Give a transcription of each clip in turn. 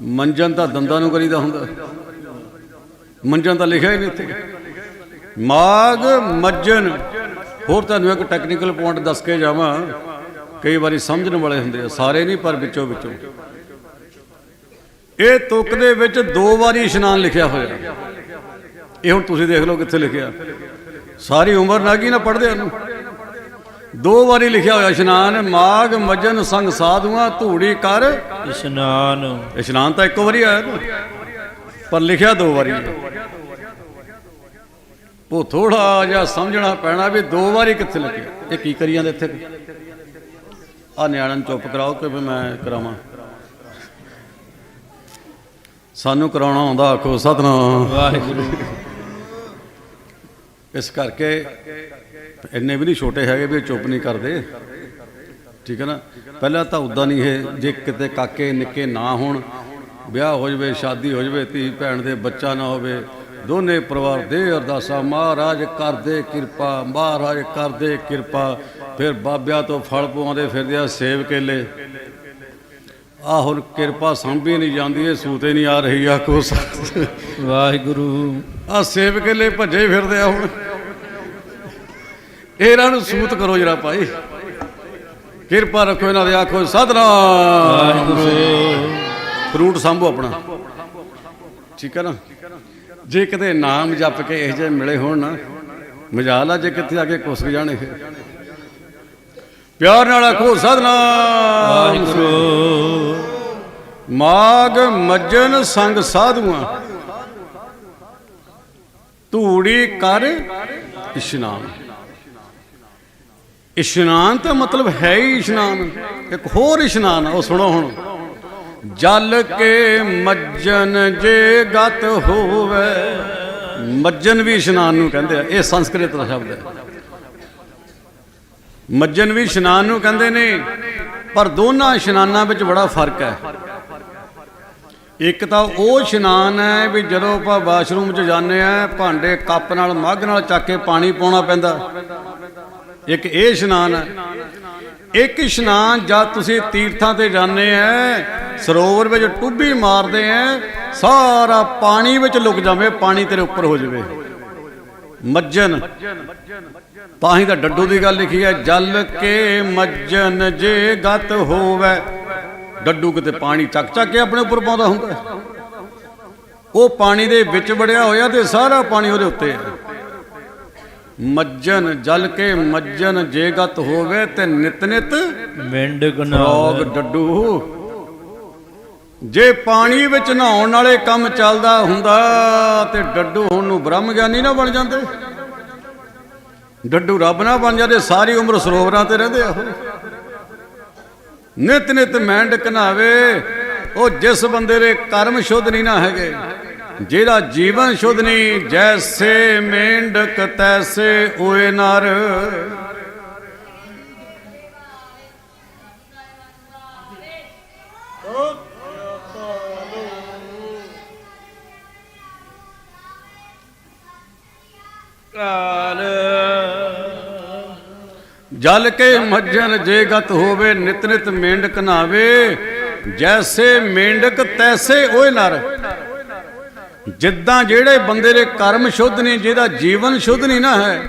ਮੰਜਨ ਤਾਂ ਦੰਦਾਂ ਨੂੰ ਕਰੀਦਾ ਹੁੰਦਾ। ਮੰਜਨ ਤਾਂ ਲਿਖਿਆ ਹੀ ਨਹੀਂ ਉੱਥੇ ਮਾਗ ਮੱਜਨ ਹੋਰ ਤੁਹਾਨੂੰ ਇੱਕ ਟੈਕਨੀਕਲ ਪੁਆਇੰਟ ਦੱਸ ਕੇ ਜਾਵਾਂ। ਕਈ ਵਾਰੀ ਸਮਝਣ ਵਾਲੇ ਹੁੰਦੇ ਆ, ਸਾਰੇ ਨਹੀਂ, ਪਰ ਵਿੱਚੋਂ ਵਿੱਚੋਂ। ਇਹ ਤੁਕ ਦੇ ਵਿੱਚ ਦੋ ਵਾਰੀ ਇਸ਼ਨਾਨ ਲਿਖਿਆ ਹੋਇਆ। ਇਹ ਹੁਣ ਤੁਸੀਂ ਦੇਖ ਲਓ ਕਿੱਥੇ ਲਿਖਿਆ। ਸਾਰੀ ਉਮਰ ਨਾ ਨਾਗੀ ਨਾ ਪੜਦੇ ਉਹਨੂੰ ਦੋ ਵਾਰੀ ਲਿਖਿਆ ਹੋਇਆ ਇਸ਼ਨਾਨ ਮਾਗ ਮਜਨ ਸੰਗ ਸਾਧੂਆਂ ਧੂੜੀ ਕਰ। ਇਸ਼ਨਾਨ। ਇਸ਼ਨਾਨ ਤਾਂ ਇੱਕੋ ਵਾਰੀ ਆਇਆ ਨਾ। ਪਰ ਲਿਖਿਆ ਦੋ ਵਾਰੀ ਉਹ ਥੋੜਾ ਜਿਹਾ ਸਮਝਣਾ ਪੈਣਾ ਵੀ ਦੋ ਵਾਰੀ ਕਿੱਥੇ ਲਿਖਿਆ। ਇਹ ਕੀ ਕਰੀ ਜਾਂਦੇ ਇੱਥੇ? ਆ ਨਿਆਣਨ ਚੁੱਪ ਕਰਾਓ ਕਿ ਮੈਂ ਕਰਾਵਾਂ। ਸਾਨੂੰ ਕਰਾਉਣਾ ਆਉਂਦਾ ਆਖੋ ਸਤਨਾਮ। ਵਾਹਿਗੁਰੂ। ਇਸ ਕਰਕੇ ਇੰਨੇ ਵੀ ਨਹੀਂ ਛੋਟੇ ਹੈਗੇ ਵੀ ਚੁੱਪ ਨਹੀਂ ਕਰਦੇ। ਠੀਕ ਹੈ ਨਾ? ਪਹਿਲਾਂ ਤਾਂ ਉਦਾਂ ਨਹੀਂ ਇਹ ਜੇ ਕਿਤੇ ਕਾਕੇ ਨਿੱਕੇ ਨਾ ਹੋਣ ਵਿਆਹ ਹੋ ਜਵੇ ਸ਼ਾਦੀ ਹੋ ਜਵੇ ਧੀ ਭੈਣ ਦੇ ਬੱਚਾ ਨਾ ਹੋਵੇ ਦੋਨੇ ਪਰਿਵਾਰ ਦੇ ਅਰਦਾਸਾਂ ਮਹਾਰਾਜ ਕਰਦੇ ਕਿਰਪਾ ਮਹਾਰਾਜ ਕਰਦੇ ਕਿਰਪਾ ਫਿਰ ਬਾਬਿਆਂ ਤੋਂ ਫਲ ਪਵਾਉਂਦੇ ਫਿਰਦੇ ਆ ਸੇਵ ਕੇਲੇ। ਆ ਹੁਣ ਕਿਰਪਾ ਸੰਭੀ ਨਹੀਂ ਜਾਂਦੀ ਇਹ ਸੂਤੇ ਨਹੀਂ ਆ ਰਹੀ ਆ ਕੋਸ। ਵਾਹਿਗੁਰੂ। ਆ ਸੇਵ ਕੇਲੇ ਭੱਜੇ ਫਿਰਦੇ ਆ ਹੁਣ। ਇਹਨਾਂ ਨੂੰ ਸੂਤ ਕਰੋ ਜਰਾ ਭਾਈ। ਕਿਰਪਾ ਰੱਖੋ ਇਹਨਾਂ ਦੇ, ਆਖੋ ਸਤਨਾਮ। ਫਰੂਟ ਸੰਭੋ ਆਪਣਾ। ਠੀਕ ਹੈ ਨਾ? ਜੇ ਕਿਤੇ ਨਾਮ ਜਪ ਕੇ ਇਹ ਜੇ ਮਿਲੇ ਹੋਣ ਨਾ, ਮਜਾਲ ਆ ਜੇ ਕਿੱਥੇ ਆ ਕੇ ਕੁਸਕ ਜਾਣੇ ਫਿਰ। ਪਿਆਰ ਨਾਲ ਆਖੋ ਸਤਨਾਮ। ਵਾਹਿਗੁਰੂ ਮਾਗ ਮੱਜਨ ਸੰਗ ਸਾਧੂਆਂ। ਧੂੜੀ ਕਰ ਇਸ਼ਨਾਨ ਇਸ਼ਨਾਨ ਤਾਂ ਮਤਲਬ ਹੈ ਹੀ ਇਸ਼ਨਾਨ। ਇੱਕ ਹੋਰ ਇਸ਼ਨਾਨ ਉਹ ਸੁਣੋ ਹੁਣ। ਜਲ ਕੇ ਮੱਜਨ ਜੇ ਗਤ ਹੋਵੇ। ਮੱਜਨ ਵੀ ਇਸ਼ਨਾਨ ਨੂੰ ਕਹਿੰਦੇ ਆ, ਇਹ ਸੰਸਕ੍ਰਿਤ ਦਾ ਸ਼ਬਦ ਹੈ। ਮੱਜਨ ਵੀ ਇਸ਼ਨਾਨ ਨੂੰ ਕਹਿੰਦੇ ਨੇ, ਪਰ ਦੋਨਾਂ ਇਸ਼ਨਾਨਾਂ ਵਿੱਚ ਬੜਾ ਫ਼ਰਕ ਹੈ। ਇੱਕ ਤਾਂ ਉਹ ਇਸ਼ਨਾਨ ਹੈ ਵੀ ਜਦੋਂ ਆਪਾਂ ਵਾਸ਼ਰੂਮ 'ਚ ਜਾਂਦੇ ਆ, ਭਾਂਡੇ ਕੱਪ ਨਾਲ, ਮੱਗ ਨਾਲ ਚੱਕ ਕੇ ਪਾਣੀ ਪਾਉਣਾ ਪੈਂਦਾ। ਇੱਕ ਇਹ ਇਸ਼ਨਾਨ ਹੈ। ਇੱਕ ਇਸ਼ਨਾਨ ਜਦ ਤੁਸੀਂ ਤੀਰਥਾਂ ਤੇ ਜਾਂਦੇ ਆ ਸਰੋਵਰ ਵਿੱਚ ਟੁੱਬੀ ਮਾਰਦੇ ਆ ਸਾਰਾ ਪਾਣੀ ਵਿੱਚ ਲੁਕ ਜਾਵੇ, ਪਾਣੀ ਤੇਰੇ ਉੱਪਰ ਹੋ ਜਾਵੇ। ਮੱਜਨ। ਤਾਂ ਹੀ ਤਾਂ ਡੱਡੂ ਦੀ ਗੱਲ ਲਿਖੀ ਹੈ, ਜਲ ਕੇ ਮੱਜਨ ਜੇ ਗਤ ਹੋਵੇ। ਡੱਡੂ ਕਿਤੇ ਪਾਣੀ ਚੱਕ ਚੱਕ ਕੇ ਆਪਣੇ ਉੱਪਰ ਪਾਉਂਦਾ ਹੁੰਦਾ। ਉਹ ਪਾਣੀ ਦੇ ਵਿੱਚ ਵੜਿਆ ਹੋਇਆ ਤੇ ਸਾਰਾ ਪਾਣੀ ਉਹਦੇ ਉੱਤੇ ਹੈ। ਮੱਜਨ ਜਲ ਕੇ ਮੱਜਨ ਜੇ ਗਤ ਹੋਵੇ ਤੇ ਨਿਤ ਨਿਤ ਮਿੰਡ ਰੋਗ ਗਨਾਵ ਡੱਡੂ। ਜੇ ਪਾਣੀ ਵਿੱਚ ਨਹਾਉਣ ਵਾਲੇ ਕੰਮ ਚੱਲਦਾ ਹੁੰਦਾ ਤੇ ਡੱਡੂ ਹੁਣ ਨੂੰ ਬ੍ਰਹਮ ਗਿਆਨੀ ਨਾ ਬਣ ਜਾਂਦੇ। ਡੱਡੂ ਰੱਬ ਨਾ ਬਣ ਜਾਂਦੇ ਸਾਰੀ ਉਮਰ ਸਰੋਵਰਾਂ ਤੇ ਰਹਿੰਦੇ ਆ। ਨਿਤ ਨਿਤ ਮੈਂਡ ਕਨਾਵੇ ਉਹ ਜਿਸ ਬੰਦੇ ਦੇ ਕਰਮ ਸ਼ੁੱਧ ਨਹੀਂ ਨਾ ਹੈਗੇ। ਜਿਹਦਾ ਜੀਵਨ ਸ਼ੁੱਧ ਨਹੀਂ ਜੈਸੇ ਮੇਂਢਕ ਤੈਸੇ ਓਏ ਨਰ। ਕਾਲ ਜਲ ਕੇ ਮੱਜਨ ਜੇ ਗਤ ਹੋਵੇ, ਨਿਤ ਨਿਤ ਮੇਂਢਕ ਨਾਵੇ, ਜੈਸੇ ਮੇਂਢਕ ਤੈਸੇ ਓਏ ਨਰ। ਜਿੱਦਾਂ ਜਿਹੜੇ ਬੰਦੇ ਦੇ ਕਰਮ ਸ਼ੁੱਧ ਨਹੀਂ ਜਿਹਦਾ ਜੀਵਨ ਸ਼ੁੱਧ ਨਹੀਂ ਨਾ ਹੈ,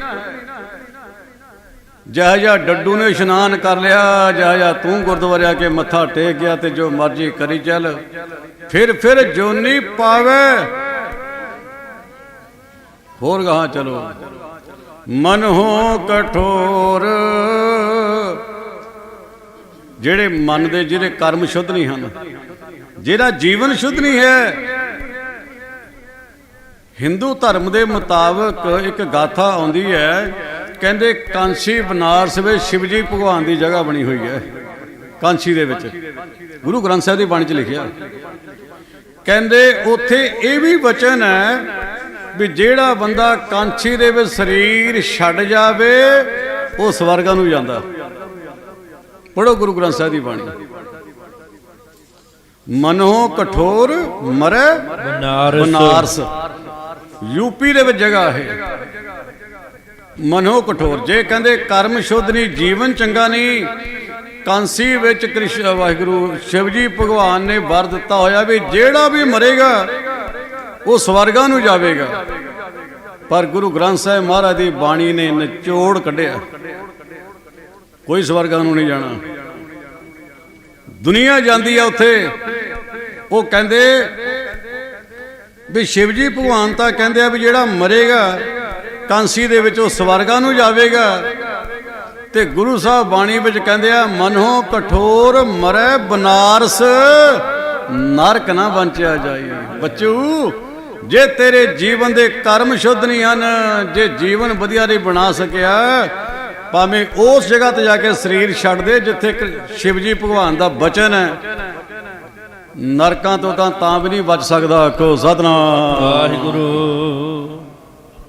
ਜਿਹਾ ਜਿਹਾ ਡੱਡੂ ਨੇ ਇਸ਼ਨਾਨ ਕਰ ਲਿਆ, ਜਿਹਾ ਜਿਹਾ ਤੂੰ ਗੁਰਦੁਆਰੇ ਆ ਕੇ ਮੱਥਾ ਟੇਕ ਗਿਆ ਤੇ ਜੋ ਮਰਜ਼ੀ ਕਰੀ ਚੱਲ, ਫਿਰ ਫਿਰ ਜੋਨੀ ਪਾਵੇ। ਹੋਰ ਗਾਹਾਂ ਚਲੋ। ਮਨ ਹੋ ਕਠੋਰ, ਜਿਹੜੇ ਮਨ ਦੇ ਜਿਹੜੇ ਕਰਮ ਸ਼ੁੱਧ ਨਹੀਂ ਹਨ ਜਿਹੜਾ ਜੀਵਨ ਸ਼ੁੱਧ ਨਹੀਂ ਹੈ ਹਿੰਦੂ ਧਰਮ ਦੇ ਮੁਤਾਬਕ ਇੱਕ ਗਾਥਾ ਆਉਂਦੀ ਹੈ ਕਹਿੰਦੇ ਕਾਂਸੀ ਬਨਾਰਸ ਵਿੱਚ ਸ਼ਿਵਜੀ ਭਗਵਾਨ ਦੀ ਜਗ੍ਹਾ ਬਣੀ ਹੋਈ ਹੈ ਕਾਂਸੀ ਦੇ ਵਿੱਚ। ਗੁਰੂ ਗ੍ਰੰਥ ਸਾਹਿਬ ਦੀ ਬਾਣੀ 'ਚ ਲਿਖਿਆ। ਕਹਿੰਦੇ ਉੱਥੇ ਇਹ ਵੀ ਵਚਨ ਹੈ ਵੀ ਜਿਹੜਾ ਬੰਦਾ ਕਾਂਛੀ ਦੇ ਵਿੱਚ ਸਰੀਰ ਛੱਡ ਜਾਵੇ ਉਹ ਸਵਰਗਾਂ ਨੂੰ ਜਾਂਦਾ। ਪੜੋ ਗੁਰੂ ਗ੍ਰੰਥ ਸਾਹਿਬ ਦੀ ਬਾਣੀ। ਮਨੋ ਕਠੋਰ ਮਰੇ ਬਨਾਰਸ। ਯੂਪੀ ਦੇ ਵਿੱਚ ਜਗ੍ਹਾ ਹੈ। ਮਨੋ ਕਠੋਰ, ਜੇ ਕਹਿੰਦੇ ਕਰਮ ਸ਼ੁੱਧ ਨਹੀਂ, ਜੀਵਨ ਚੰਗਾ ਨਹੀਂ, ਕਾਂਸੀ ਵਿੱਚ ਕ੍ਰਿਸ਼ਨ ਵਾਹਿਗੁਰੂ ਸ਼ਿਵਜੀ ਭਗਵਾਨ ਨੇ ਵਰ ਦਿੱਤਾ ਹੋਇਆ ਵੀ ਜਿਹੜਾ ਵੀ ਮਰੇਗਾ, ਉਹ ਸਵਰਗਾਂ ਨੂੰ ਜਾਵੇਗਾ। ਪਰ ਗੁਰੂ ਗ੍ਰੰਥ ਸਾਹਿਬ ਮਹਾਰਾਜ ਦੀ ਬਾਣੀ ਨੇ ਨਿਚੋੜ ਕੱਢਿਆ। ਕੋਈ ਸਵਰਗਾਂ ਨੂੰ ਨਹੀਂ ਜਾਣਾ। ਦੁਨੀਆ ਜਾਂਦੀ ਆ ਉੱਥੇ। ਉਹ ਕਹਿੰਦੇ ਵੀ ਸ਼ਿਵ ਜੀ ਭਗਵਾਨ ਤਾਂ ਕਹਿੰਦੇ ਆ ਵੀ ਜਿਹੜਾ ਮਰੇਗਾ, ਕਾਂਸੀ ਦੇ ਵਿੱਚ ਉਹ ਸਵਰਗਾਂ ਨੂੰ ਜਾਵੇਗਾ। ਤੇ ਗੁਰੂ ਸਾਹਿਬ ਬਾਣੀ ਵਿੱਚ ਕਹਿੰਦੇ ਆ, ਮਨੋ ਕਠੋਰ ਮਰੈ ਬਨਾਰਸ, ਨਰਕ ਨਾ ਬੰਚਿਆ ਜਾਈ ਬੱਚੂ, ਜੇ ਤੇਰੇ ਜੀਵਨ ਦੇ ਕਰਮ ਸ਼ੁੱਧ ਨਹੀਂ ਹਨ, ਜੇ ਜੀਵਨ ਵਧੀਆ ਨਹੀਂ ਬਣਾ ਸਕਿਆ, ਭਾਵੇਂ ਉਸ ਜਗ੍ਹਾ ਤੇ ਜਾ ਕੇ ਸਰੀਰ ਛੱਡ ਦੇ, ਜਿੱਥੇ ਸ਼ਿਵਜੀ ਭਗਵਾਨ ਦਾ ਬਚਨ ਹੈ। ਨਰਕਾਂ ਤੋਂ ਤਾਂ ਤਾਂ ਵੀ ਨਹੀਂ ਬਚ ਸਕਦਾ ਕੋ ਸਤਨਾਮ। ਵਾਹਿਗੁਰੂ।